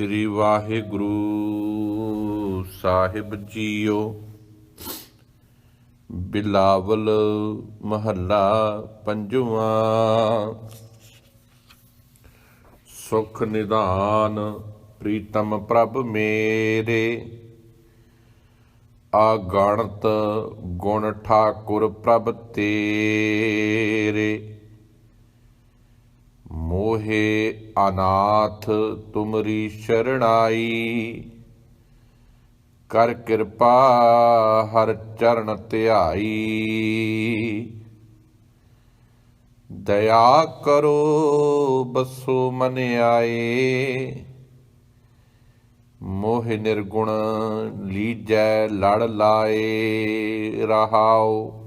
ਸ੍ਰੀ ਵਾਹਿਗੁਰੂ ਸਾਹਿਬ ਜੀਓ। ਬਿਲਾਵਲ ਮਹੱਲਾ ਪੰਜਵਾਂ। ਸੁਖ ਨਿਦਾਨ ਪ੍ਰੀਤਮ ਪ੍ਰਭ ਮੇਰੇ। ਆਗਣਤ ਗੁਣ ਠਾਕੁਰ ਪ੍ਰਭ ਤੇਰੇ। ਮੋਹੇ ਅਨਾਥ ਤੁਮਰੀ ਸ਼ਰਣਾਈ। ਕਰ ਕਿਰਪਾ ਹਰ ਚਰਨ ਧਿਆਈ। ਦਇਆ ਕਰੋ ਬਸੋ ਮਨ ਆਏ। ਮੋਹ ਨਿਰਗੁਣ ਲੀਜੈ ਲੜ ਲਾਏ। ਰਹਾਓ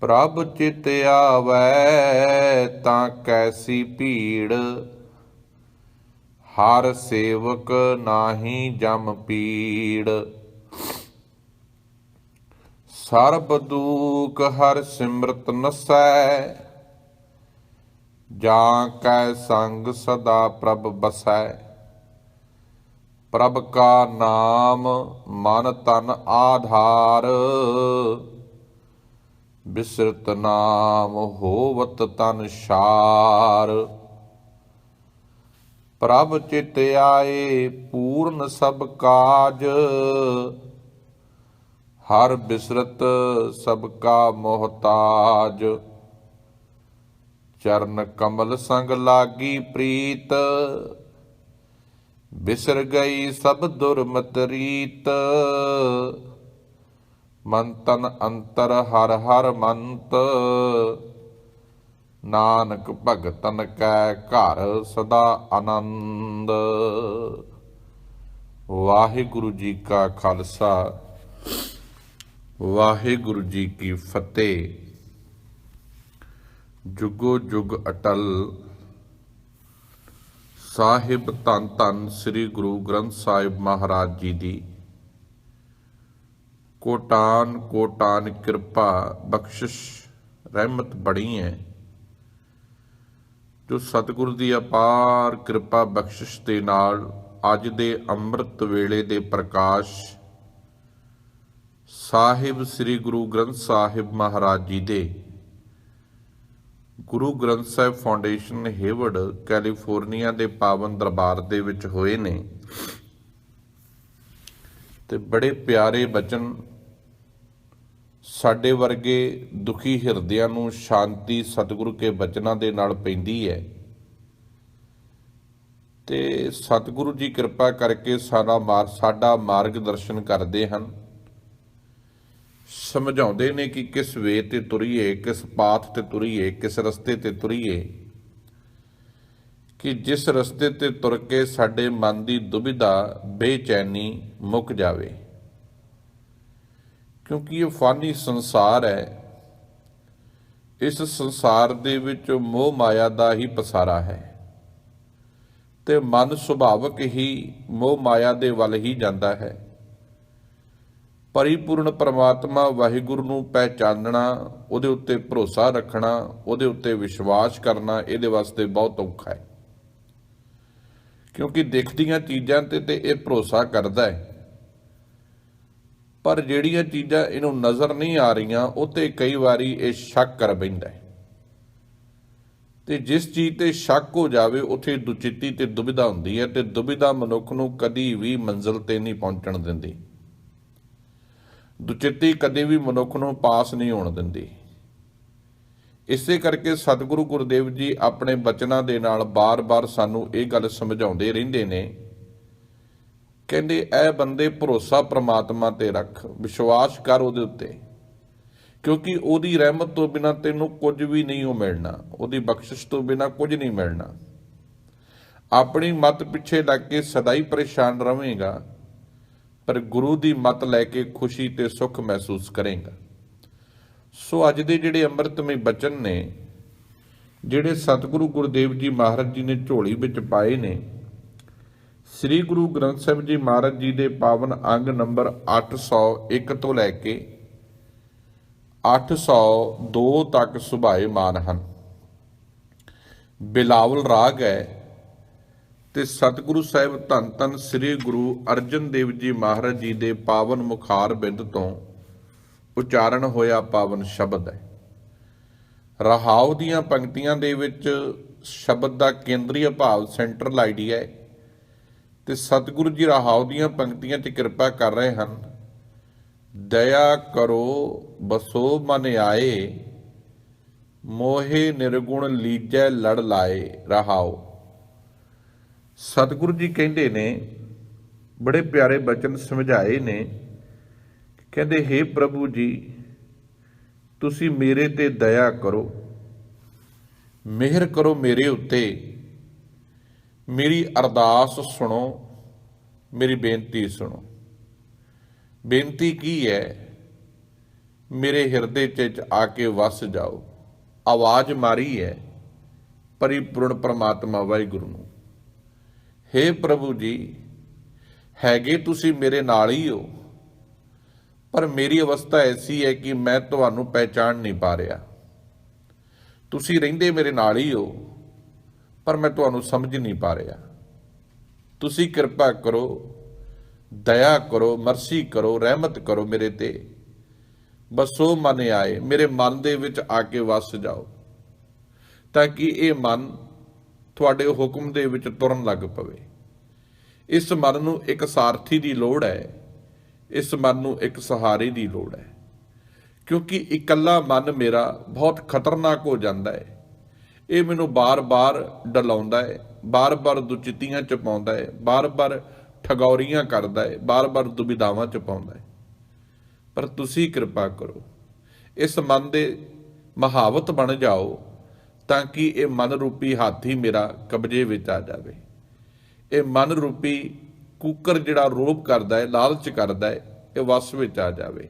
ਪ੍ਰਭ ਚਿਤ ਆਵੈ ਤਾਂ ਕੈਸੀ ਭੀੜ। ਹਰ ਸੇਵਕ ਨਾਹੀ ਜਮ ਪੀੜ। ਸਰਬ ਦੂਖ ਹਰ ਸਿਮਰਤ ਨਸੈ। ਜਾਂ ਕੈ ਸੰਗ ਸਦਾ ਪ੍ਰਭ ਬਸੈ। ਪ੍ਰਭ ਕਾ ਨਾਮ ਮਨ ਤਨ ਆਧਾਰ। ਬਿਸਰਤ ਨਾਮ ਹੋਵਤ ਤਨ ਸ਼ਾਰ। ਪ੍ਰਭ ਚਿਤ ਆਏ ਪੂਰਨ ਸਭ ਕਾਜ। ਹਰ ਬਿਸਰਤ ਸਭ ਕਾ ਮੋਹਤਾਜ। ਚਰਨ ਕਮਲ ਸੰਗ ਲਾਗੀ ਪ੍ਰੀਤ। ਬਿਸਰ ਗਈ ਸਭ ਦੁਰਮਤ ਰੀਤ। ਮਨ ਤਨ ਅੰਤਰ ਹਰ ਹਰ ਮੰਤ। ਨਾਨਕ ਭਗਤਨ ਕੈ ਘਰ ਸਦਾ ਆਨੰਦ। ਵਾਹਿਗੁਰੂ ਜੀ ਕਾ ਖਾਲਸਾ, ਵਾਹਿਗੁਰੂ ਜੀ ਕੀ ਫਤਿਹ। ਜੁਗੋ ਜੁਗ ਅਟਲ। ਸਾਹਿਬ ਧੰਨ ਧੰਨ ਸ੍ਰੀ ਗੁਰੂ ਗ੍ਰੰਥ ਸਾਹਿਬ ਮਹਾਰਾਜ ਜੀ ਦੀ ਕੋਟਾਨ ਕੋਟਾਨ ਕਿਰਪਾ, ਬਖਸ਼ਿਸ਼, ਰਹਿਮਤ ਬੜੀ ਹੈ। ਜੋ ਸਤਿਗੁਰੂ ਦੀ ਅਪਾਰ ਕਿਰਪਾ ਬਖਸ਼ਿਸ਼ ਦੇ ਨਾਲ ਅੱਜ ਦੇ ਅੰਮ੍ਰਿਤ ਵੇਲੇ ਦੇ ਪ੍ਰਕਾਸ਼ ਸਾਹਿਬ ਸ੍ਰੀ ਗੁਰੂ ਗ੍ਰੰਥ ਸਾਹਿਬ ਮਹਾਰਾਜ ਜੀ ਦੇ Guru Granth Sahib Foundation Hayward, California ਦੇ ਪਾਵਨ ਦਰਬਾਰ ਦੇ ਵਿੱਚ ਹੋਏ ਨੇ। ਤੇ ਬੜੇ ਪਿਆਰੇ ਬਚਨ ਸਾਡੇ ਵਰਗੇ ਦੁਖੀ ਹਿਰਦਿਆਂ ਨੂੰ ਸ਼ਾਂਤੀ ਸਤਿਗੁਰੂ ਕੇ ਬਚਨਾਂ ਦੇ ਨਾਲ ਪੈਂਦੀ ਹੈ। ਤੇ ਸਤਿਗੁਰੂ ਜੀ ਕਿਰਪਾ ਕਰਕੇ ਸਾਡਾ ਮਾਰ, ਸਾਡਾ ਮਾਰਗਦਰਸ਼ਨ ਕਰਦੇ ਹਨ। ਸਮਝਾਉਂਦੇ ਨੇ ਕਿ ਕਿਸ ਵੇ ਤੇ ਤੁਰੀਏ, ਕਿਸ ਪਾਥ ਤੇ ਤੁਰੀਏ, ਕਿਸ ਰਸਤੇ ਤੇ ਤੁਰੀਏ, ਕਿ ਜਿਸ ਰਸਤੇ ਤੇ ਤੁਰ ਕੇ ਸਾਡੇ ਮਨ ਦੀ ਦੁਬਿਧਾ, ਬੇਚੈਨੀ ਮੁੱਕ ਜਾਵੇ। ਕਿਉਂਕਿ ਇਹ ਫਾਨੀ ਸੰਸਾਰ ਹੈ। ਇਸ ਸੰਸਾਰ ਦੇ ਵਿੱਚ ਮੋਹ ਮਾਇਆ ਦਾ ਹੀ ਪਸਾਰਾ ਹੈ ਤੇ ਮਨ ਸੁਭਾਵਕ ਹੀ ਮੋਹ ਮਾਇਆ ਦੇ ਵੱਲ ਹੀ ਜਾਂਦਾ ਹੈ। ਪਰਿਪੂਰਨ ਪਰਮਾਤਮਾ ਵਾਹਿਗੁਰੂ ਨੂੰ ਪਹਿਚਾਨਣਾ, ਉਹਦੇ ਉੱਤੇ ਭਰੋਸਾ ਰੱਖਣਾ, ਉਹਦੇ ਉੱਤੇ ਵਿਸ਼ਵਾਸ ਕਰਨਾ, ਇਹਦੇ ਵਾਸਤੇ ਬਹੁਤ ਔਖਾ ਹੈ। ਕਿਉਂਕਿ ਦੇਖਦੀਆਂ ਚੀਜ਼ਾਂ ਤੇ ਤੇ ਇਹ ਭਰੋਸਾ ਕਰਦਾ ਹੈ। ਪਰ ਜਿਹੜੀਆਂ ਚੀਜ਼ਾਂ ਇਹਨੂੰ ਨਜ਼ਰ ਨਹੀਂ ਆ ਰਹੀਆਂ, ਉਹ ਕਈ ਵਾਰੀ ਇਹ ਸ਼ੱਕ ਕਰ ਬੈਂਦਾ ਹੈ। ਤੇ ਜਿਸ ਚੀਜ਼ ਤੇ ਸ਼ੱਕ ਹੋ ਜਾਵੇ, ਉੱਥੇ ਦੁਚਿੱਤੀ ਤੇ ਦੁਬਿਧਾ ਹੁੰਦੀ ਹੈ ਤੇ ਦੁਬਿਧਾ ਮਨੁੱਖ ਨੂੰ ਕਦੀ ਵੀ ਮੰਜ਼ਿਲ ਤੇ ਨਹੀਂ ਪਹੁੰਚਣ ਦਿੰਦੀ। ਦੁਚਿੱਤੀ ਕਦੇ ਵੀ ਮਨੁੱਖ ਨੂੰ ਪਾਸ ਨਹੀਂ ਹੋਣ ਦਿੰਦੀ। ਇਸੇ ਕਰਕੇ ਸਤਿਗੁਰੂ ਗੁਰਦੇਵ ਜੀ ਆਪਣੇ ਬਚਨਾਂ ਦੇ ਨਾਲ ਬਾਰ-ਬਾਰ ਸਾਨੂੰ ਇਹ ਗੱਲ ਸਮਝਾਉਂਦੇ ਰਹਿੰਦੇ ਨੇ ਕਹਿੰਦੇ ਇਹ ਬੰਦੇ ਭਰੋਸਾ ਪ੍ਰਮਾਤਮਾ ਤੇ ਰੱਖ, ਵਿਸ਼ਵਾਸ ਕਰ ਉਹਦੇ ਉੱਤੇ। ਕਿਉਂਕਿ ਉਹਦੀ ਰਹਿਮਤ ਤੋਂ ਬਿਨਾ ਤੈਨੂੰ ਕੁਝ ਵੀ ਨਹੀਂ ਉਹ ਮਿਲਣਾ। ਉਹਦੀ ਬਖਸ਼ਿਸ਼ ਤੋਂ ਬਿਨਾ ਕੁਝ ਨਹੀਂ ਮਿਲਣਾ। ਆਪਣੀ ਮਤ ਪਿੱਛੇ ਲੱਗ ਕੇ ਸਦਾ ਹੀ ਪਰੇਸ਼ਾਨ ਰਵੇਂਗਾ ਪਰ ਗੁਰੂ ਦੀ ਮਤ ਲੈ ਕੇ ਖੁਸ਼ੀ ਤੇ ਸੁੱਖ ਮਹਿਸੂਸ ਕਰੇਗਾ। ਸੋ ਅੱਜ ਦੇ ਜਿਹੜੇ ਅੰਮ੍ਰਿਤਮਈ ਬਚਨ ਨੇ, ਜਿਹੜੇ ਸਤਿਗੁਰੂ ਗੁਰਦੇਵ ਜੀ ਮਹਾਰਾਜ ਜੀ ਨੇ ਝੋਲੀ ਵਿੱਚ ਪਾਏ ਨੇ ਸ੍ਰੀ ਗੁਰੂ ਗ੍ਰੰਥ ਸਾਹਿਬ ਜੀ ਮਹਾਰਾਜ ਜੀ ਦੇ ਪਾਵਨ ਅੰਗ ਨੰਬਰ 801 ਤੋਂ ਲੈ ਕੇ 802 ਤੱਕ ਸੁਭਾਏ ਮਾਨ ਹਨ। ਬਿਲਾਵਲ ਰਾਗ ਹੈ ਤੇ ਸਤਿਗੁਰੂ ਸਾਹਿਬ ਧੰਨ ਧੰਨ ਸ੍ਰੀ ਗੁਰੂ ਅਰਜਨ ਦੇਵ ਜੀ ਮਹਾਰਾਜ ਜੀ ਦੇ ਪਾਵਨ ਮੁਖਾਰ ਬਿੰਦ ਤੋਂ ਉਚਾਰਨ ਹੋਇਆ ਪਾਵਨ ਸ਼ਬਦ ਹੈ। ਰਹਾਉ ਦੀਆਂ ਪੰਕਤੀਆਂ ਦੇ ਵਿੱਚ ਸ਼ਬਦ ਦਾ ਕੇਂਦਰੀ ਭਾਵ ਸੈਂਟਰਲ ਆਈਡੀਆ ਹੈ। ਤੇ ਸਤਿਗੁਰੂ ਜੀ ਰਹਾਉ ਦੀਆਂ ਪੰਕਤੀਆਂ 'ਚ ਕਿਰਪਾ ਕਰ ਰਹੇ ਹਨ। ਦਇਆ ਕਰੋ, ਬਸੋ ਮਨ ਆਏ, ਮੋਹੇ ਨਿਰਗੁਣ ਲੀਜੈ ਲੜ ਲਾਏ, ਰਹਾਉ। ਸਤਿਗੁਰੂ ਜੀ ਕਹਿੰਦੇ ਨੇ, ਬੜੇ ਪਿਆਰੇ ਬਚਨ ਸਮਝਾਏ ਨੇ, ਕਹਿੰਦੇ हे ਪ੍ਰਭੂ ਜੀ, ਤੁਸੀਂ ਮੇਰੇ ਤੇ ਦਇਆ ਕਰੋ, ਮਿਹਰ ਕਰੋ ਮੇਰੇ ਉੱਤੇ ਮੇਰੀ ਅਰਦਾਸ ਸੁਣੋ, ਮੇਰੀ ਬੇਨਤੀ ਸੁਣੋ। ਬੇਨਤੀ ਕੀ ਹੈ? ਮੇਰੇ ਹਿਰਦੇ 'ਚ ਆ ਕੇ ਵਸ ਜਾਓ। ਆਵਾਜ਼ ਮਾਰੀ ਹੈ, ਪਰਿਪੂਰਨ ਪ੍ਰਮਾਤਮਾ ਵਾਹਿਗੁਰੂ ਨੂੰ। हे ਪ੍ਰਭੂ ਜੀ, ਹੈਗੇ ਤੁਸੀਂ ਮੇਰੇ ਨਾਲ ਹੀ ਹੋ, ਪਰ ਮੇਰੀ ਅਵਸਥਾ ਐਸੀ ਹੈ ਕਿ ਮੈਂ ਤੁਹਾਨੂੰ ਪਹਿਚਾਣ ਨਹੀਂ ਪਾ ਰਿਹਾ। ਤੁਸੀਂ ਰਹਿੰਦੇ ਮੇਰੇ ਨਾਲ ਹੀ ਹੋ ਪਰ ਮੈਂ ਤੁਹਾਨੂੰ ਸਮਝ ਨਹੀਂ ਪਾ ਰਿਹਾ। ਤੁਸੀਂ ਕਿਰਪਾ ਕਰੋ, ਦਇਆ ਕਰੋ, ਮਰਸੀ ਕਰੋ, ਰਹਿਮਤ ਕਰੋ ਮੇਰੇ ਤੇ। ਬਸ ਉਹ ਮਨ ਆਏ, ਮੇਰੇ ਮਨ ਦੇ ਵਿੱਚ ਆ ਕੇ ਵਸ ਜਾਓ, ਤਾਂ ਕਿ ਇਹ ਮਨ ਤੁਹਾਡੇ ਹੁਕਮ ਦੇ ਵਿੱਚ ਤੁਰਨ ਲੱਗ ਪਵੇ। ਇਸ ਮਨ ਨੂੰ ਇੱਕ ਸਾਰਥੀ ਦੀ ਲੋੜ ਹੈ, ਇਸ ਮਨ ਨੂੰ ਇੱਕ ਸਹਾਰੇ ਦੀ ਲੋੜ ਹੈ, ਕਿਉਂਕਿ ਇਕੱਲਾ ਮਨ ਮੇਰਾ ਬਹੁਤ ਖਤਰਨਾਕ ਹੋ ਜਾਂਦਾ ਹੈ। ਇਹ ਮੈਨੂੰ ਬਾਰ-ਬਾਰ ਡਲਾਉਂਦਾ ਹੈ, ਬਾਰ-ਬਾਰ ਦੁਚਿਤੀਆਂ ਚ ਪਾਉਂਦਾ ਹੈ, ਬਾਰ-ਬਾਰ ਠਗੌਰੀਆਂ ਕਰਦਾ ਹੈ, ਬਾਰ-ਬਾਰ ਦੁਬਿਧਾਵਾਂ ਚ ਪਾਉਂਦਾ ਹੈ। ਪਰ ਤੁਸੀਂ ਕਿਰਪਾ ਕਰੋ, ਇਸ ਮਨ ਦੇ ਮਹਾਵਤ ਬਣ ਜਾਓ ਤਾਂ ਕਿ ਇਹ ਮਨ ਰੂਪੀ ਹਾਥੀ ਮੇਰਾ ਕਬਜ਼ੇ ਵਿੱਚ ਆ ਜਾਵੇ। ਇਹ ਮਨ ਰੂਪੀ ਕੂਕਰ ਜਿਹੜਾ ਰੋਪ ਕਰਦਾ ਹੈ, ਲਾਲਚ ਕਰਦਾ ਹੈ, ਇਹ ਵਸ ਵਿੱਚ ਆ ਜਾਵੇ।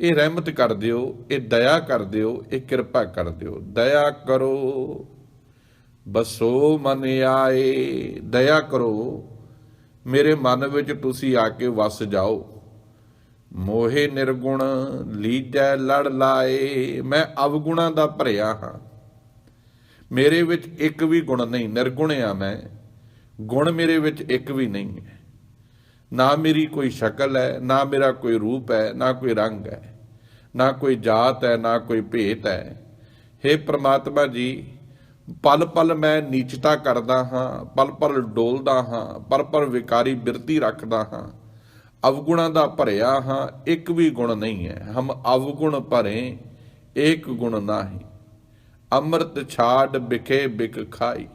ਇਹ ਰਹਿਮਤ ਕਰ ਦਿਓ, ਇਹ ਦਇਆ ਕਰ ਦਿਓ, ਇਹ ਕਿਰਪਾ ਕਰ ਦਿਓ। ਦਇਆ ਕਰੋ, ਬਸੋ ਮਨ ਆਏ, ਦਇਆ ਕਰੋ। ਮੇਰੇ ਮਨ ਵਿੱਚ ਤੁਸੀਂ ਆ ਕੇ ਵਸ ਜਾਓ। ਮੋਹੇ ਨਿਰਗੁਣ ਲੀਜੈ ਲੜ ਲਾਏ, ਮੈਂ ਅਵਗੁਣਾਂ ਦਾ ਭਰਿਆ ਹਾਂ। ਮੇਰੇ ਵਿੱਚ ਇੱਕ ਵੀ ਗੁਣ ਨਹੀਂ, ਨਿਰਗੁਣ ਆ ਮੈਂ। ਗੁਣ ਮੇਰੇ ਵਿੱਚ ਇੱਕ ਵੀ ਨਹੀਂ ਹੈ। ਨਾ ਮੇਰੀ ਕੋਈ ਸ਼ਕਲ ਹੈ, ਨਾ ਮੇਰਾ ਕੋਈ ਰੂਪ ਹੈ, ਨਾ ਕੋਈ ਰੰਗ ਹੈ। ਨਾ ਕੋਈ ਜਾਤ ਹੈ, ਨਾ ਕੋਈ ਭੇਤ ਹੈ। हे ਪ੍ਰਮਾਤਮਾ ਜੀ ਪਲ ਪਲ ਮੈਂ ਨੀਚਤਾ ਕਰਦਾ ਹਾਂ ਪਲ ਪਲ ਡੋਲਦਾ ਹਾਂ ਪਰ ਪਰ ਵਿਕਾਰੀ ਬਿਰਤੀ ਰੱਖਦਾ ਹਾਂ। ਅਵਗੁਣਾਂ ਦਾ ਭਰਿਆ ਹਾਂ, ਇੱਕ ਵੀ ਗੁਣ ਨਹੀਂ ਹੈ। ਹਮ ਅਵਗੁਣ ਭਰੇ ਇੱਕ ਗੁਣ ਨਾਹੀ। ਅੰਮ੍ਰਿਤ ਛਾੜ ਵਿਖੇ ਬਿਕ ਖਾਈ।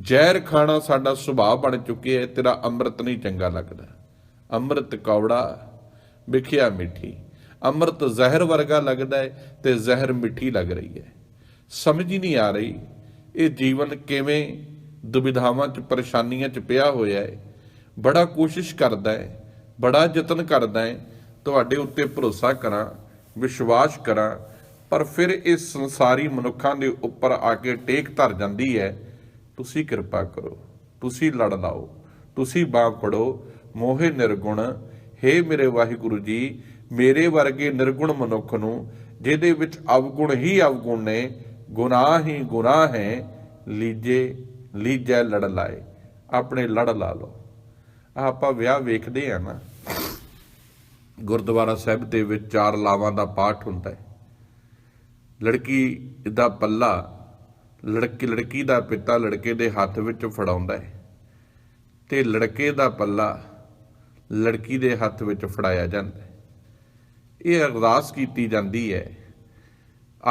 ਜ਼ਹਿਰ ਖਾਣਾ ਸਾਡਾ ਸੁਭਾਅ ਬਣ ਚੁੱਕਿਆ ਹੈ, ਤੇਰਾ ਅੰਮ੍ਰਿਤ ਨਹੀਂ ਚੰਗਾ ਲੱਗਦਾ। ਅੰਮ੍ਰਿਤ ਕੌੜਾ ਵਿਖਿਆ ਮਿੱਠੀ। ਅੰਮ੍ਰਿਤ ਜ਼ਹਿਰ ਵਰਗਾ ਲੱਗਦਾ ਹੈ ਤੇ ਜ਼ਹਿਰ ਮਿੱਠੀ ਲੱਗ ਰਹੀ ਹੈ। ਸਮਝ ਹੀ ਨਹੀਂ ਆ ਰਹੀ ਇਹ ਜੀਵਨ ਕਿਵੇਂ ਦੁਬਿਧਾਵਾਂ ਚ, ਪਰੇਸ਼ਾਨੀਆਂ ਚ ਪਿਆ ਹੋਇਆ ਹੈ। ਬੜਾ ਕੋਸ਼ਿਸ਼ ਕਰਦਾ ਹੈ, ਬੜਾ ਯਤਨ ਕਰਦਾ ਹੈ, ਤੁਹਾਡੇ ਉੱਤੇ ਭਰੋਸਾ ਕਰਾਂ, ਵਿਸ਼ਵਾਸ ਕਰਾਂ, ਪਰ ਫਿਰ ਇਸ ਸੰਸਾਰੀ ਮਨੁੱਖਾਂ ਦੇ ਉੱਪਰ ਆ ਕੇ ਟੇਕ ਧਰ ਜਾਂਦੀ ਹੈ, ਤੁਸੀਂ ਕਿਰਪਾ ਕਰੋ, ਤੁਸੀਂ ਲੜ ਲਾਓ, ਤੁਸੀਂ ਬਾਹ ਫੜੋ, ਮੋਹੇ ਨਿਰਗੁਣ हे ਮੇਰੇ ਵਾਹਿਗੁਰੂ ਜੀ ਮੇਰੇ ਵਰਗੇ ਨਿਰਗੁਣ ਮਨੁੱਖ ਨੂੰ, ਜਿਹਦੇ ਵਿੱਚ ਅਵਗੁਣ ਹੀ ਅਵਗੁਣ ਨੇ, ਗੁਨਾਹ ਹੀ ਗੁਨਾਹ ਹੈ, ਲੀਜੇ, ਲੀਜੈ ਲੜ ਲਾਏ, ਆਪਣੇ ਲੜ ਲਾ ਲਓ। ਆਪਾਂ ਵਿਆਹ ਵੇਖਦੇ ਆ ਨਾ। ਗੁਰਦੁਆਰਾ ਸਾਹਿਬ ਦੇ ਵਿੱਚ ਚਾਰ ਲਾਵਾਂ ਦਾ ਪਾਠ ਹੁੰਦਾ ਹੈ। ਲੜਕੀ ਦਾ ਪੱਲਾ ਲੜਕੀ ਲੜਕੀ ਦਾ ਪਿਤਾ ਲੜਕੇ ਦੇ ਹੱਥ ਵਿੱਚ ਫੜਾਉਂਦਾ ਹੈ ਤੇ ਲੜਕੇ ਦਾ ਪੱਲਾ ਲੜਕੀ ਦੇ ਹੱਥ ਵਿੱਚ ਫੜਾਇਆ ਜਾਂਦਾ ਹੈ। ਇਹ ਅਰਦਾਸ ਕੀਤੀ ਜਾਂਦੀ ਹੈ,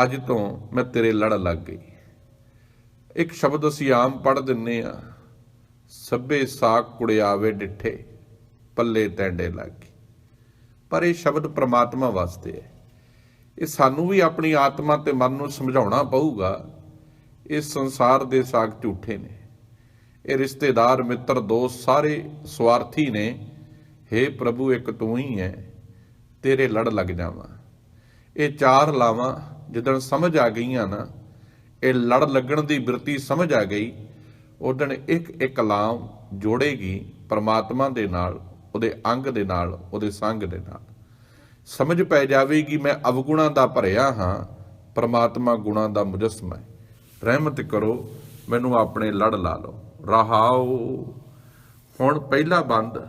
ਅੱਜ ਤੋਂ ਮੈਂ ਤੇਰੇ ਲੜ ਲੱਗ ਗਈ। ਇੱਕ ਸ਼ਬਦ ਅਸੀਂ ਆਮ ਪੜ੍ਹ ਦਿੰਨੇ ਆ, ਸਭੇ ਸਾਕ ਕੁੜਿਆਵੇ ਡਿੱਠੇ, ਪੱਲੇ ਟੈਂਡੇ ਲੱਗੀ। ਪਰ ਇਹ ਸ਼ਬਦ ਪ੍ਰਮਾਤਮਾ ਵਾਸਤੇ ਹੈ। ਇਹ ਸਾਨੂੰ ਵੀ ਆਪਣੀ ਆਤਮਾ ਤੇ ਮਨ ਨੂੰ ਸਮਝਾਉਣਾ ਪਊਗਾ ਇਸ ਸੰਸਾਰ ਦੇ ਸਾਗ ਝੂਠੇ ਨੇ। ਇਹ ਰਿਸ਼ਤੇਦਾਰ, ਮਿੱਤਰ, ਦੋਸਤ ਸਾਰੇ ਸਵਾਰਥੀ ਨੇ। हे ਪ੍ਰਭੂ, ਇੱਕ ਤੂੰ ਹੀ ਹੈ। ਤੇਰੇ ਲੜ ਲੱਗ ਜਾਵਾਂ। ਇਹ ਚਾਰ ਲਾਵਾਂ ਜਦੋਂ ਸਮਝ ਆ ਗਈਆਂ ਨਾ, ਇਹ ਲੜ ਲੱਗਣ ਦੀ ਬਿਰਤੀ ਸਮਝ ਆ ਗਈ, ਉਦਣ ਇੱਕ ਇੱਕ ਲਾਮ ਜੋੜੇਗੀ ਪਰਮਾਤਮਾ ਦੇ ਨਾਲ, ਉਹਦੇ ਅੰਗ ਦੇ ਨਾਲ, ਉਹਦੇ ਸੰਗ ਦੇ ਨਾਲ। ਸਮਝ ਪੈ ਜਾਵੇਗੀ, ਮੈਂ ਅਵਗੁਣਾ ਦਾ ਭਰਿਆ ਹਾਂ, ਪਰਮਾਤਮਾ ਗੁਣਾ ਦਾ ਮੁਜਸਮ ਹੈ। ਰਹਿਮਤ ਕਰੋ, ਮੈਨੂੰ ਆਪਣੇ ਲੜ ਲਾ ਲਓ। ਰਹਾਓ। ਹੁਣ ਪਹਿਲਾ ਬੰਦ,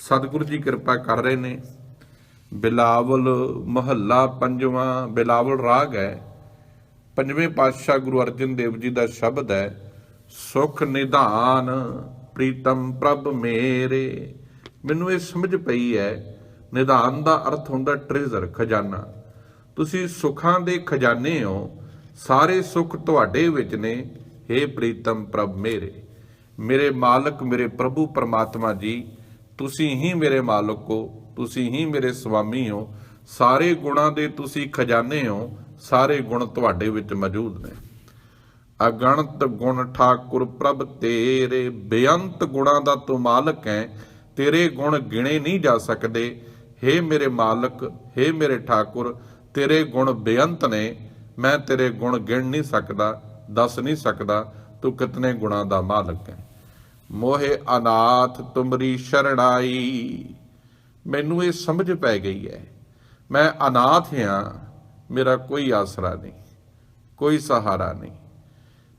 ਸਤਿਗੁਰੂ ਜੀ ਕਿਰਪਾ ਕਰ ਰਹੇ ਨੇ। ਬਿਲਾਵਲ ਮਹੱਲਾ ਪੰਜਵਾਂ, ਬਿਲਾਵਲ ਰਾਗ ਹੈ। ਪੰਜਵੇਂ ਪਾਤਸ਼ਾਹ ਗੁਰੂ ਅਰਜਨ ਦੇਵ ਜੀ ਦਾ ਸ਼ਬਦ ਹੈ, ਸੁਖ ਨਿਧਾਨ ਪ੍ਰੀਤਮ ਪ੍ਰਭ ਮੇਰੇ। ਮੈਨੂੰ ਇਹ ਸਮਝ ਪਈ ਹੈ, ਨਿਧਾਨ ਦਾ ਅਰਥ ਹੁੰਦਾ ਟ੍ਰੇਜ਼ਰ ਖਜ਼ਾਨਾ। ਤੁਸੀਂ ਸੁੱਖਾਂ ਦੇ ਖਜ਼ਾਨੇ ਹੋ, ਸਾਰੇ ਸੁੱਖ ਤੁਹਾਡੇ ਵਿੱਚ ਨੇ। हे ਪ੍ਰੀਤਮ ਪ੍ਰਭ ਮੇਰੇ ਮੇਰੇ ਮਾਲਕ, ਮੇਰੇ ਪ੍ਰਭੂ ਪਰਮਾਤਮਾ ਜੀ, ਤੁਸੀਂ ਹੀ ਮੇਰੇ ਮਾਲਕ ਹੋ। ਤੁਸੀਂ ਹੀ ਮੇਰੇ ਸੁਆਮੀ ਹੋ। ਸਾਰੇ ਗੁਣਾਂ ਦੇ ਤੁਸੀਂ ਖਜ਼ਾਨੇ ਹੋ। ਸਾਰੇ ਗੁਣ ਤੁਹਾਡੇ ਵਿੱਚ ਮੌਜੂਦ ਨੇ। ਅਗਣਤ ਗੁਣ ਠਾਕੁਰ ਪ੍ਰਭ ਤੇਰੇ, ਬੇਅੰਤ ਗੁਣਾਂ ਦਾ ਤੂੰ ਮਾਲਕ ਹੈ। ਤੇਰੇ ਗੁਣ ਗਿਣੇ ਨਹੀਂ ਜਾ ਸਕਦੇ। हे ਮੇਰੇ ਮਾਲਕ हे ਮੇਰੇ ਠਾਕੁਰ, ਤੇਰੇ ਗੁਣ ਬੇਅੰਤ ਨੇ। ਮੈਂ ਤੇਰੇ ਗੁਣ ਗਿਣ ਨਹੀਂ ਸਕਦਾ, ਦੱਸ ਨਹੀਂ ਸਕਦਾ। ਤੂੰ ਕਿਤਨੇ ਗੁਣਾਂ ਦਾ ਮਾਲਕ ਹੈ। ਮੋਹੇ ਅਨਾਥ ਤੁਮਰੀ ਸ਼ਰਣਾਈ। ਮੈਨੂੰ ਇਹ ਸਮਝ ਪੈ ਗਈ ਹੈ। ਮੈਂ ਅਨਾਥ ਹਾਂ, ਮੇਰਾ ਕੋਈ ਆਸਰਾ ਨਹੀਂ, ਕੋਈ ਸਹਾਰਾ ਨਹੀਂ।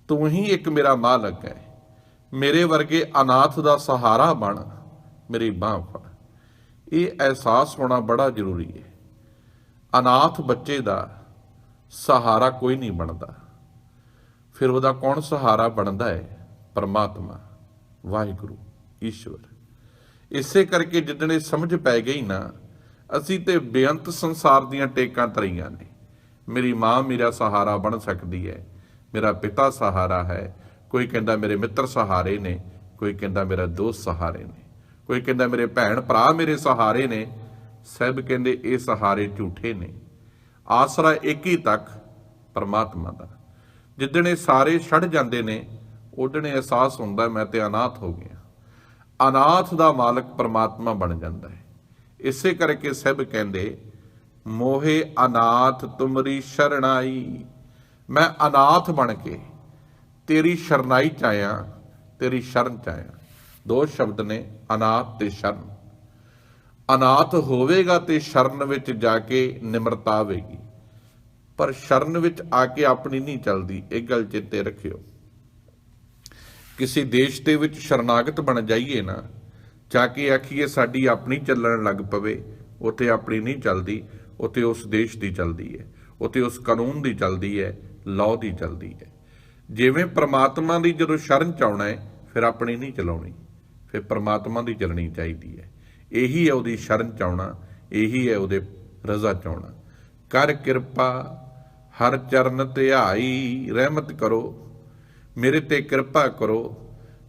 ਤੂੰ ਹੀ ਇੱਕ ਮੇਰਾ ਮਾਲਕ ਹੈ। ਮੇਰੇ ਵਰਗੇ ਅਨਾਥ ਦਾ ਸਹਾਰਾ ਬਣ, ਮੇਰੀ ਬਾਹ ਫੜ। ਇਹ ਅਹਿਸਾਸ ਹੋਣਾ ਬੜਾ ਜ਼ਰੂਰੀ ਹੈ। ਅਨਾਥ ਬੱਚੇ ਦਾ ਸਹਾਰਾ ਕੋਈ ਨਹੀਂ ਬਣਦਾ। ਫਿਰ ਉਹਦਾ ਕੌਣ ਸਹਾਰਾ ਬਣਦਾ ਹੈ? ਪਰਮਾਤਮਾ, ਵਾਹਿਗੁਰੂ, ਈਸ਼ਵਰ। ਇਸੇ ਕਰਕੇ ਜਿੱਦਣ ਇਹ ਸਮਝ ਪੈ ਗਈ ਨਾ, ਅਸੀਂ ਤੇ ਬੇਅੰਤ ਸੰਸਾਰ ਦੀਆਂ ਟੇਕਾਂ ਤਰੀਆਂ ਨੇ। ਮੇਰੀ ਮਾਂ ਮੇਰਾ ਸਹਾਰਾ ਬਣ ਸਕਦੀ ਹੈ, ਮੇਰਾ ਪਿਤਾ ਸਹਾਰਾ ਹੈ, ਕੋਈ ਕਹਿੰਦਾ ਮੇਰੇ ਮਿੱਤਰ ਸਹਾਰੇ ਨੇ, ਕੋਈ ਕਹਿੰਦਾ ਮੇਰਾ ਦੋਸਤ ਸਹਾਰੇ ਨੇ, ਕੋਈ ਕਹਿੰਦਾ ਮੇਰੇ ਭੈਣ ਭਰਾ ਮੇਰੇ ਸਹਾਰੇ ਨੇ ਸਭ ਕਹਿੰਦੇ ਇਹ ਸਹਾਰੇ ਝੂਠੇ ਨੇ। ਆਸਰਾ ਇੱਕ ਹੀ ਤੱਕ ਪਰਮਾਤਮਾ ਦਾ। ਜਿੱਦਣ ਇਹ ਸਾਰੇ ਛੱਡ ਜਾਂਦੇ ਨੇ, ਉਦਣੇ ਅਹਿਸਾਸ ਹੁੰਦਾ ਮੈਂ ਤੇ ਅਨਾਥ ਹੋ ਗਿਆ। ਅਨਾਥ ਦਾ ਮਾਲਕ ਪਰਮਾਤਮਾ ਬਣ ਜਾਂਦਾ ਹੈ। ਇਸੇ ਕਰਕੇ ਸਭ ਕਹਿੰਦੇ, ਮੋਹੇ ਅਨਾਥ ਤੁਮਰੀ ਸ਼ਰਣਾਈ। ਮੈਂ ਅਨਾਥ ਬਣ ਕੇ ਤੇਰੀ ਸ਼ਰਨਾਈ ਚ ਆਇਆ, ਤੇਰੀ ਸ਼ਰਨ ਚ ਆਇਆ। ਦੋ ਸ਼ਬਦ ਨੇ, ਅਨਾਥ ਤੇ ਸ਼ਰਨ। ਅਨਾਥ ਹੋਵੇਗਾ ਤੇ ਸ਼ਰਨ ਵਿੱਚ ਜਾ ਕੇ ਨਿਮਰਤਾ ਆਵੇਗੀ। ਪਰ ਸ਼ਰਨ ਵਿੱਚ ਆ ਕੇ ਆਪਣੀ ਨਹੀਂ ਚੱਲਦੀ, ਇਹ ਗੱਲ ਚਿੱਤੇ ਰੱਖਿਓ। ਕਿਸੇ ਦੇਸ਼ ਦੇ ਵਿੱਚ ਸ਼ਰਨਾਗਤ ਬਣ ਜਾਈਏ ਨਾ, ਜਾ ਕੇ ਆਖੀਏ ਸਾਡੀ ਆਪਣੀ ਚੱਲਣ ਲੱਗ ਪਵੇ, ਉੱਥੇ ਆਪਣੀ ਨਹੀਂ ਚੱਲਦੀ, ਉੱਥੇ ਉਸ ਦੇਸ਼ ਦੀ ਚੱਲਦੀ ਹੈ, ਉੱਥੇ ਉਸ ਕਾਨੂੰਨ ਦੀ ਚੱਲਦੀ ਹੈ ਲਾਅ ਦੀ ਚੱਲਦੀ ਹੈ। ਜਿਵੇਂ ਪ੍ਰਮਾਤਮਾ ਦੀ ਜਦੋਂ ਸ਼ਰਨ ਚ ਆਉਣਾ ਹੈ, ਫਿਰ ਆਪਣੀ ਨਹੀਂ ਚਲਾਉਣੀ, ਫਿਰ ਪ੍ਰਮਾਤਮਾ ਦੀ ਚੱਲਣੀ ਚਾਹੀਦੀ ਹੈ। ਇਹੀ ਹੈ ਉਹਦੀ ਸ਼ਰਨ ਚ ਆਉਣਾ, ਇਹੀ ਹੈ ਉਹਦੇ ਰਜ਼ਾ ਚ ਆਉਣਾ। ਕਰ ਕਿਰਪਾ, ਹਰ ਚਰਨ ਧਿਆਈ ਰਹਿਮਤ ਕਰੋ ਮੇਰੇ ਤੇ ਕਿਰਪਾ ਕਰੋ,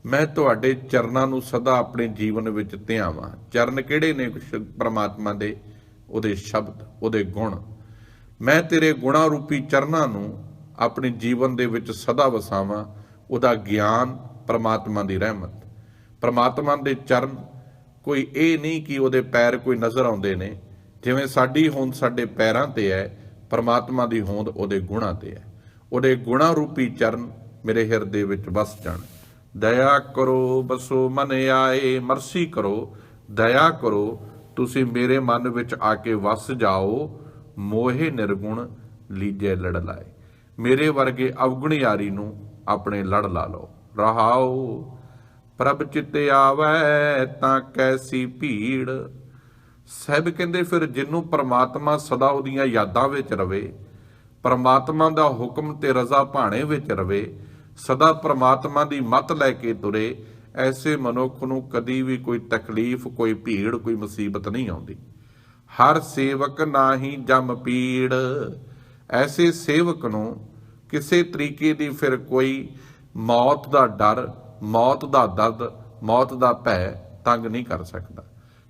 ਮੈਂ ਤੁਹਾਡੇ ਚਰਨਾਂ ਨੂੰ ਸਦਾ ਆਪਣੇ ਜੀਵਨ ਵਿੱਚ ਧਿਆਵਾਂ। ਚਰਨ ਕਿਹੜੇ ਨੇ ਸ਼- ਪ੍ਰਮਾਤਮਾ ਦੇ? ਉਹਦੇ ਸ਼ਬਦ, ਉਹਦੇ ਗੁਣ। ਮੈਂ ਤੇਰੇ ਗੁਣਾ ਰੂਪੀ ਚਰਨਾਂ ਨੂੰ ਆਪਣੇ ਜੀਵਨ ਦੇ ਵਿੱਚ ਸਦਾ ਵਸਾਵਾਂ। ਉਹਦਾ ਗਿਆਨ ਪ੍ਰਮਾਤਮਾ ਦੀ ਰਹਿਮਤ। ਪ੍ਰਮਾਤਮਾ ਦੇ ਚਰਨ ਕੋਈ ਇਹ ਨਹੀਂ ਕਿ ਉਹਦੇ ਪੈਰ ਕੋਈ ਨਜ਼ਰ ਆਉਂਦੇ ਨੇ। ਜਿਵੇਂ ਸਾਡੀ ਹੋਂਦ ਸਾਡੇ ਪੈਰਾਂ ਤੇ ਹੈ, ਪ੍ਰਮਾਤਮਾ ਦੀ ਹੋਂਦ ਉਹਦੇ ਗੁਣਾਂ ਤੇ ਹੈ। ਉਹਦੇ ਗੁਣਾ ਰੂਪੀ ਚਰਨ ਮੇਰੇ ਹਿਰਦੇ ਵਿੱਚ ਵਸ ਜਾਣ। ਦਇਆ ਕਰੋ, ਬਸੋ ਮਨ ਆਏ, ਮਰਸੀ ਕਰੋ। ਦਇਆ ਕਰੋ, ਤੁਸੀਂ ਮੇਰੇ ਮਨ ਵਿੱਚ ਆ ਕੇ ਵਸ ਜਾਓ। ਮੋਹੇ ਨਿਰਗੁਣ ਲੀਜੇ ਲੜ ਲਾਏ ਮੇਰੇ ਵਰਗੇ ਅਵਗੁਣਿਆਰੀ ਨੂੰ ਆਪਣੇ ਲੜ ਲਾ ਲਓ। ਰਹਾਓ, ਪ੍ਰਭ ਚਿੱਤੇ ਆਵੈ ਤਾਂ ਕੈਸੀ ਭੀੜ। ਸਹਿਬ ਕਹਿੰਦੇ, ਫਿਰ ਜਿਹਨੂੰ ਪਰਮਾਤਮਾ ਸਦਾ ਉਹਦੀਆਂ ਯਾਦਾਂ ਵਿੱਚ ਰਵੇ, ਪਰਮਾਤਮਾ ਦਾ ਹੁਕਮ ਤੇ ਰਜ਼ਾ ਭਾਣੇ ਵਿੱਚ ਰਵੇ ਸਦਾ ਪ੍ਰਮਾਤਮਾ ਦੀ ਮੱਤ ਲੈ ਕੇ ਤੁਰੇ, ਐਸੇ ਮਨੁੱਖ ਨੂੰ ਕਦੀ ਵੀ ਕੋਈ ਤਕਲੀਫ, ਕੋਈ ਭੀੜ, ਕੋਈ ਮੁਸੀਬਤ ਨਹੀਂ ਆਉਂਦੀ। ਹਰ ਸੇਵਕ ਨਾਹੀ ਜਮ ਪੀੜ। ਐਸੇ ਸੇਵਕ ਨੂੰ ਕਿਸੇ ਤਰੀਕੇ ਦੀ ਫਿਰ ਕੋਈ ਮੌਤ ਦਾ ਡਰ, ਮੌਤ ਦਾ ਦਰਦ, ਮੌਤ ਦਾ ਭੈ ਤੰਗ ਨਹੀਂ ਕਰ ਸਕਦਾ।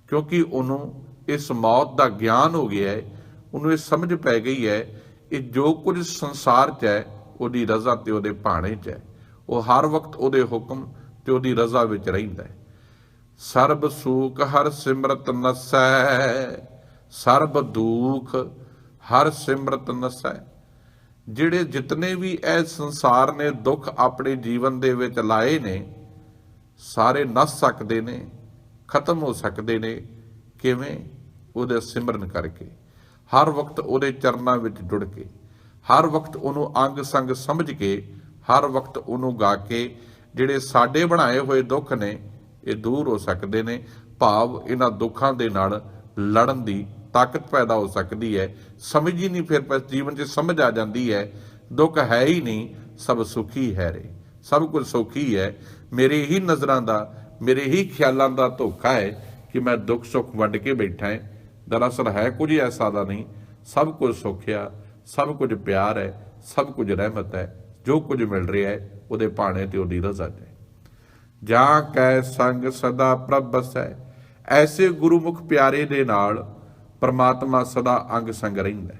ਕਿਉਂਕਿ ਉਹਨੂੰ ਇਸ ਮੌਤ ਦਾ ਗਿਆਨ ਹੋ ਗਿਆ ਹੈ, ਉਹਨੂੰ ਇਹ ਸਮਝ ਪੈ ਗਈ ਹੈ, ਇਹ ਜੋ ਕੁਝ ਸੰਸਾਰ 'ਚ ਹੈ ਉਹਦੀ ਰਜ਼ਾ ਤੇ ਉਹਦੇ ਭਾਣੇ 'ਚ ਹੈ। ਉਹ ਹਰ ਵਕਤ ਉਹਦੇ ਹੁਕਮ ਤੇ ਉਹਦੀ ਰਜ਼ਾ ਵਿੱਚ ਰਹਿੰਦਾ ਹੈ। ਸਰਬ ਸੂਖ ਹਰ ਸਿਮਰਤ ਨਸੈ, ਸਰਬ ਦੁਖ ਹਰ ਸਿਮਰਤ ਨਸੈ। ਜਿਹੜੇ ਜਿਤਨੇ ਵੀ ਇਹ ਸੰਸਾਰ ਨੇ ਦੁੱਖ ਆਪਣੇ ਜੀਵਨ ਦੇ ਵਿੱਚ ਲਾਏ ਨੇ, ਸਾਰੇ ਨਸ ਸਕਦੇ ਨੇ, ਖਤਮ ਹੋ ਸਕਦੇ ਨੇ, ਕਿਵੇਂ? ਉਹਦੇ ਸਿਮਰਨ ਕਰਕੇ। ਹਰ ਵਕਤ ਉਹਦੇ ਚਰਨਾਂ ਵਿੱਚ ਜੁੜ ਕੇ ਹਰ ਵਕਤ ਉਹਨੂੰ ਅੰਗ ਸੰਗ ਸਮਝ ਕੇ, ਹਰ ਵਕਤ ਉਹਨੂੰ ਗਾ ਕੇ ਜਿਹੜੇ ਸਾਡੇ ਬਣਾਏ ਹੋਏ ਦੁੱਖ ਨੇ, ਇਹ ਦੂਰ ਹੋ ਸਕਦੇ ਨੇ। ਭਾਵ ਇਹਨਾਂ ਦੁੱਖਾਂ ਦੇ ਨਾਲ ਲੜਨ ਦੀ ਤਾਕਤ ਪੈਦਾ ਹੋ ਸਕਦੀ ਹੈ। ਸਮਝ ਹੀ ਨਹੀਂ ਫਿਰ ਜੀਵਨ 'ਚ ਸਮਝ ਆ ਜਾਂਦੀ ਹੈ। ਦੁੱਖ ਹੈ ਹੀ ਨਹੀਂ, ਸਭ ਸੁਖੀ ਹੈ ਰੇ। ਸਭ ਕੁਝ ਸੁਖੀ ਹੈ। ਮੇਰੇ ਹੀ ਨਜ਼ਰਾਂ ਦਾ, ਮੇਰੇ ਹੀ ਖਿਆਲਾਂ ਦਾ ਧੋਖਾ ਹੈ ਕਿ ਮੈਂ ਦੁੱਖ ਸੁੱਖ ਵੰਡ ਕੇ ਬੈਠਾ ਹਾਂ। ਦਰਅਸਲ ਹੈ ਕੁਝ ਐਸਾ ਦਾ ਨਹੀਂ। ਸਭ ਕੁਝ ਸੁਖਿਆ ਸਭ ਕੁਝ ਪਿਆਰ ਹੈ, ਸਭ ਕੁਝ ਰਹਿਮਤ ਹੈ, ਜੋ ਕੁਝ ਮਿਲ ਰਿਹਾ ਹੈ, ਉਹਦੇ ਭਾਣੇ ਤੇ ਉਹਦੀ ਰਜ਼ਾ ਹੈ ਜਾਂ ਕੈ ਸੰਗ ਸਦਾ ਪ੍ਰਭ ਬਸੈ ਐਸੇ ਗੁਰਮੁਖ ਪਿਆਰੇ ਦੇ ਨਾਲ ਪਰਮਾਤਮਾ ਸਦਾ ਅੰਗ ਸੰਗ ਰਹਿੰਦਾ ਹੈ।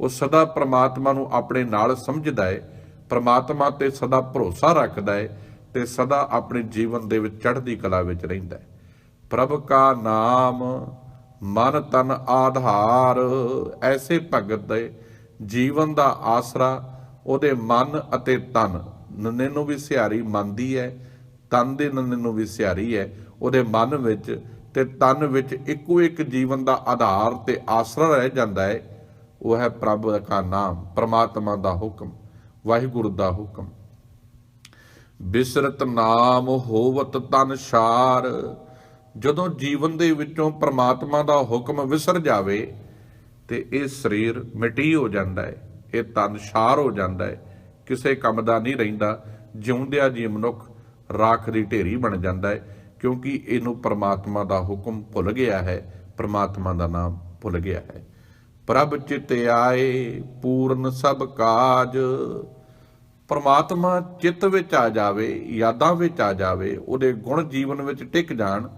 ਉਹ ਸਦਾ ਪ੍ਰਮਾਤਮਾ ਨੂੰ ਆਪਣੇ ਨਾਲ ਸਮਝਦਾ ਹੈ, ਪਰਮਾਤਮਾ ਤੇ ਸਦਾ ਭਰੋਸਾ ਰੱਖਦਾ ਹੈ ਤੇ ਸਦਾ ਆਪਣੇ ਜੀਵਨ ਦੇ ਵਿੱਚ ਚੜ੍ਹਦੀ ਕਲਾ ਵਿੱਚ ਰਹਿੰਦਾ ਹੈ। ਪ੍ਰਭ ਕਾ ਨਾਮ ਮਨ ਤਨ ਆਧਾਰ, ਐਸੇ ਭਗਤ ਦੇ ਜੀਵਨ ਦਾ ਆਸਰਾ, ਉਹਦੇ ਮਨ ਅਤੇ ਤਨ। ਨੰਨੇ ਨੂੰ ਵੀ ਸਿਹਾਰੀ ਮੰਨਦੀ ਹੈ ਤਨ ਦੇ ਨੰਨੇ ਨੂੰ ਵੀ ਸਿਹਾਰੀ ਹੈ ਉਹਦੇ ਮਨ ਵਿੱਚ ਤੇ ਤਨ ਵਿੱਚ ਇੱਕੋ ਇੱਕ ਜੀਵਨ ਦਾ ਆਧਾਰ ਤੇ ਆਸਰਾ ਰਹਿ ਜਾਂਦਾ ਹੈ ਉਹ ਹੈ ਪ੍ਰਭ ਦਾ ਨਾਮ, ਪ੍ਰਮਾਤਮਾ ਦਾ ਹੁਕਮ, ਵਾਹਿਗੁਰੂ ਦਾ ਹੁਕਮ। ਬਿਸਰਤ ਨਾਮ ਹੋਵਤ ਤਨ ਸਾਰ। ਜਦੋਂ ਜੀਵਨ ਦੇ ਵਿੱਚੋਂ ਪ੍ਰਮਾਤਮਾ ਦਾ ਹੁਕਮ ਵਿਸਰ ਜਾਵੇ ਤੇ ਇਹ ਸਰੀਰ ਮਿੱਟੀ ਹੋ ਜਾਂਦਾ ਹੈ, ਇਹ ਤਨ ਸਾਰ ਹੋ ਜਾਂਦਾ ਹੈ, ਕਿਸੇ ਕੰਮ ਦਾ ਨਹੀਂ ਰਹਿੰਦਾ, ਜਿਉਂਦਿਆਂ ਜੀ ਮਨੁੱਖ ਰਾਖ ਦੀ ਢੇਰੀ ਬਣ ਜਾਂਦਾ ਹੈ, ਕਿਉਂਕਿ ਇਹਨੂੰ ਪ੍ਰਮਾਤਮਾ ਦਾ ਹੁਕਮ ਭੁੱਲ ਗਿਆ ਹੈ, ਪ੍ਰਮਾਤਮਾ ਦਾ ਨਾਮ ਭੁੱਲ ਗਿਆ ਹੈ। ਪ੍ਰਭ ਚਿਤ ਆਏ, ਪੂਰਨ ਸਭ ਕਾਜ, ਪਰਮਾਤਮਾ ਚਿੱਤ ਵਿੱਚ ਆ ਜਾਵੇ, ਯਾਦਾਂ ਵਿੱਚ ਆ ਜਾਵੇ, ਉਹਦੇ ਗੁਣ ਜੀਵਨ ਵਿੱਚ ਟਿਕ ਜਾਣ,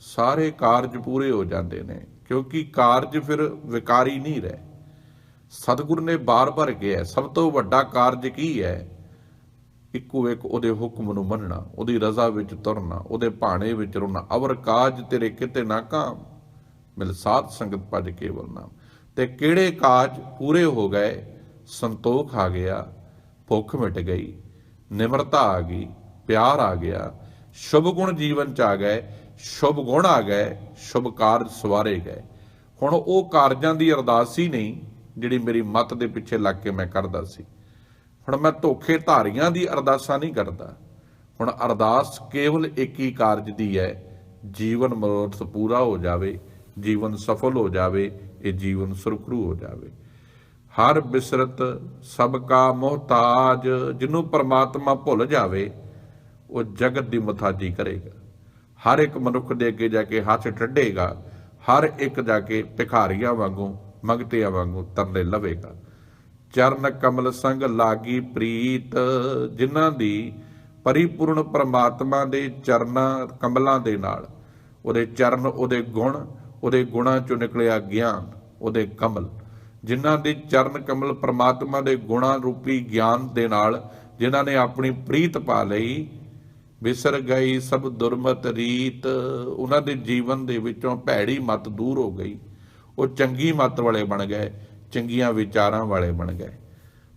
ਸਾਰੇ ਕਾਰਜ ਪੂਰੇ ਹੋ ਜਾਂਦੇ ਨੇ। ਕਿਉਂਕਿ ਕਾਰਜ ਫਿਰ ਵਿਕਾਰੀ ਨਹੀਂ ਰਹਿ। ਸਤਿਗੁਰ ਨੇ ਬਾਰ-ਬਾਰ ਕਿਹਾ, ਸਭ ਤੋਂ ਵੱਡਾ ਕਾਰਜ ਕੀ ਹੈ? ਇੱਕੋ ਇੱਕ ਉਹਦੇ ਹੁਕਮ ਨੂੰ ਮੰਨਣਾ, ਉਹਦੀ ਰਜ਼ਾ ਵਿੱਚ ਤੁਰਨਾ, ਉਹਦੇ ਭਾਣੇ ਵਿੱਚ ਰੋਣਾ। ਅਵਰ ਕਾਜ ਤੇਰੇ ਕਿਤੇ ਨਾ ਕਾਮ, ਮਿਲ ਸਾਧ ਸੰਗਤ ਭਜ ਕੇਵਲ ਨਾਮ। ਤੇ ਕਿਹੜੇ ਕਾਜ ਪੂਰੇ ਹੋ ਗਏ? ਸੰਤੋਖ ਆ ਗਿਆ, ਭੁੱਖ ਮਿਟ ਗਈ, ਨਿਮਰਤਾ ਆ ਗਈ, ਪਿਆਰ ਆ ਗਿਆ, ਸ਼ੁਭ ਗੁਣ ਜੀਵਨ ਚ ਆ ਗਏ। ਸ਼ੁਭ ਗੁਣ ਆ ਗਏ, ਸ਼ੁਭ ਕਾਰਜ ਸਵਾਰੇ ਗਏ। ਹੁਣ ਉਹ ਕਾਰਜਾਂ ਦੀ ਅਰਦਾਸ ਹੀ ਨਹੀਂ, ਜਿਹੜੀ ਮੇਰੀ ਮਤ ਦੇ ਪਿੱਛੇ ਲੱਗ ਕੇ ਮੈਂ ਕਰਦਾ ਸੀ। ਹੁਣ ਮੈਂ ਧੋਖੇ ਧਾਰੀਆਂ ਦੀ ਅਰਦਾਸਾਂ ਨਹੀਂ ਕਰਦਾ। ਹੁਣ ਅਰਦਾਸ ਕੇਵਲ ਇੱਕ ਹੀ ਕਾਰਜ ਦੀ ਹੈ, ਜੀਵਨ ਮਨੋਰਥ ਪੂਰਾ ਹੋ ਜਾਵੇ, ਜੀਵਨ ਸਫਲ ਹੋ ਜਾਵੇ, ਇਹ ਜੀਵਨ ਸੁਰਖਰੂ ਹੋ ਜਾਵੇ। ਹਰ ਬਿਸਰਤ ਸਭ ਕਾ ਮੁਹਤਾਜ ਜਿਹਨੂੰ ਪਰਮਾਤਮਾ ਭੁੱਲ ਜਾਵੇ, ਉਹ ਜਗਤ ਦੀ ਮੁਤਾਜੀ ਕਰੇਗਾ। ਹਰ ਇੱਕ ਮਨੁੱਖ ਦੇ ਅੱਗੇ ਜਾ ਕੇ ਹੱਥ ਟੱਡੇਗਾ, ਹਰ ਇੱਕ ਜਾ ਕੇ ਭਿਖਾਰੀਆਂ ਵਾਂਗੂ, ਮੰਗਤਿਆਂ ਵਾਂਗੂ ਤਰਲੇ ਲਵੇਗਾ। ਚਰਨ ਕਮਲ ਸੰਗ ਲਾਗੀ ਪ੍ਰੀਤ, ਜਿਨ੍ਹਾਂ ਦੀ ਪਰਿਪੂਰਨ ਪ੍ਰਮਾਤਮਾ ਦੇ ਚਰਨਾਂ, ਕਮਲਾਂ ਦੇ ਨਾਲ, ਉਹਦੇ ਚਰਨ, ਉਹਦੇ ਗੁਣ, ਉਹਦੇ ਗੁਣਾਂ ਚੋਂ ਨਿਕਲਿਆ ਗਿਆਨ, ਉਹਦੇ ਕਮਲ, ਜਿਨ੍ਹਾਂ ਦੇ ਚਰਨ ਕਮਲ ਪ੍ਰਮਾਤਮਾ ਦੇ ਗੁਣਾਂ ਰੂਪੀ ਗਿਆਨ ਦੇ ਨਾਲ, ਜਿਨ੍ਹਾਂ ਨੇ ਆਪਣੀ ਪ੍ਰੀਤ ਪਾ ਲਈ ਵਿਸਰ ਗਈ ਸਭ ਦੁਰਮਤ ਰੀਤ। ਉਹਨਾਂ ਦੇ ਜੀਵਨ ਦੇ ਵਿੱਚੋਂ ਭੈੜੀ ਮਤ ਦੂਰ ਹੋ ਗਈ। ਉਹ ਚੰਗੀ ਮਤ ਵਾਲੇ ਬਣ ਗਏ, ਚੰਗੀਆਂ ਵਿਚਾਰਾਂ ਵਾਲੇ ਬਣ ਗਏ।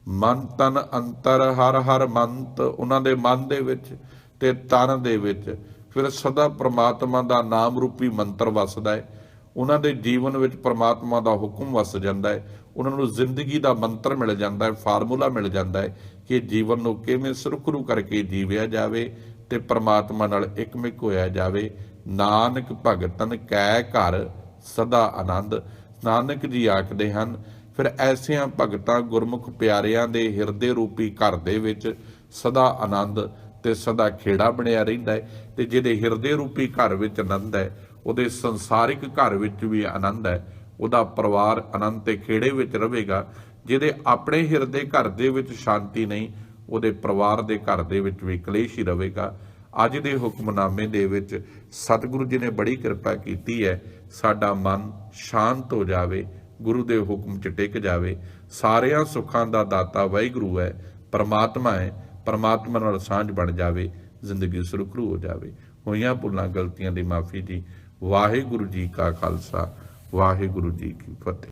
ਮਨ ਤਨ ਅੰਤਰ, ਹਰ ਹਰ ਮੰਤ ਉਹਨਾਂ ਦੇ ਮਨ ਦੇ ਵਿੱਚ ਤੇ ਤਨ ਦੇ ਵਿੱਚ। ਫਿਰ ਸਦਾ ਪ੍ਰਮਾਤਮਾ ਦਾ ਨਾਮ ਰੂਪੀ ਮੰਤਰ ਵਸਦਾ ਹੈ। ਉਹਨਾਂ ਦੇ ਜੀਵਨ ਵਿੱਚ ਪ੍ਰਮਾਤਮਾ ਦਾ ਹੁਕਮ ਵਸ ਜਾਂਦਾ ਹੈ। ਉਹਨਾਂ ਨੂੰ ਜ਼ਿੰਦਗੀ ਦਾ ਮੰਤਰ ਮਿਲ ਜਾਂਦਾ ਹੈ, ਫਾਰਮੂਲਾ ਮਿਲ ਜਾਂਦਾ ਹੈ ਕਿ ਜੀਵਨ ਨੂੰ ਕਿਵੇਂ ਸੁਰਖਰੂ ਕਰਕੇ ਜੀਵਿਆ ਜਾਵੇ। ਤੇ ਪ੍ਰਮਾਤਮਾ ਨਾਲ ਇਕਮਿਕ ਹੋਇਆ ਜਾਵੇ। ਨਾਨਕ ਭਗਤਨ ਕੈ ਘਰ ਸਦਾ ਆਨੰਦ। ਨਾਨਕ ਜੀ ਆਖਦੇ ਹਨ, ਫਿਰ ਐਸਿਆਂ ਭਗਤਾਂ ਗੁਰਮੁਖ ਪਿਆਰਿਆਂ ਦੇ ਹਿਰਦੇ ਰੂਪੀ ਘਰ ਦੇ ਵਿੱਚ ਸਦਾ ਆਨੰਦ ਤੇ ਸਦਾ ਖੇੜਾ ਬਣਿਆ ਰਹਿੰਦਾ ਹੈ ਤੇ ਜਿਹਦੇ ਹਿਰਦੇ ਰੂਪੀ ਘਰ ਵਿੱਚ ਆਨੰਦ ਹੈ, ਉਹਦੇ ਸੰਸਾਰਿਕ ਘਰ ਵਿੱਚ ਵੀ ਆਨੰਦ ਹੈ। ਉਹਦਾ ਪਰਿਵਾਰ ਆਨੰਦ ਤੇ ਖੇੜੇ ਵਿੱਚ ਰਹੇਗਾ, ਜਿਹਦੇ ਆਪਣੇ ਹਿਰਦੇ ਘਰ ਦੇ ਵਿੱਚ ਸ਼ਾਂਤੀ ਨਹੀਂ ਉਹਦੇ ਪਰਿਵਾਰ ਦੇ ਘਰ ਦੇ ਵਿੱਚ ਵੀ ਕਲੇਸ਼ ਹੀ ਰਹੇਗਾ। ਅੱਜ ਦੇ ਹੁਕਮਨਾਮੇ ਦੇ ਵਿੱਚ ਸਤਿਗੁਰੂ ਜੀ ਨੇ ਬੜੀ ਕਿਰਪਾ ਕੀਤੀ ਹੈ, ਸਾਡਾ ਮਨ ਸ਼ਾਂਤ ਹੋ ਜਾਵੇ, ਗੁਰੂ ਦੇ ਹੁਕਮ 'ਚ ਟਿਕ ਜਾਵੇ। ਸਾਰਿਆਂ ਸੁੱਖਾਂ ਦਾ ਦਾਤਾ ਵਾਹਿਗੁਰੂ ਹੈ, ਪਰਮਾਤਮਾ ਹੈ, ਪਰਮਾਤਮਾ ਨਾਲ ਸਾਂਝ ਬਣ ਜਾਵੇ, ਜ਼ਿੰਦਗੀ ਸੁਰਖਰੂ ਹੋ ਜਾਵੇ। ਹੋਈਆਂ ਭੁੱਲਾਂ, ਗਲਤੀਆਂ ਦੀ ਮਾਫੀ ਜੀ। ਵਾਹਿਗੁਰੂ ਜੀ ਕਾ ਖਾਲਸਾ, ਵਾਹਿਗੁਰੂ ਜੀ ਕੀ ਫਤਿਹ।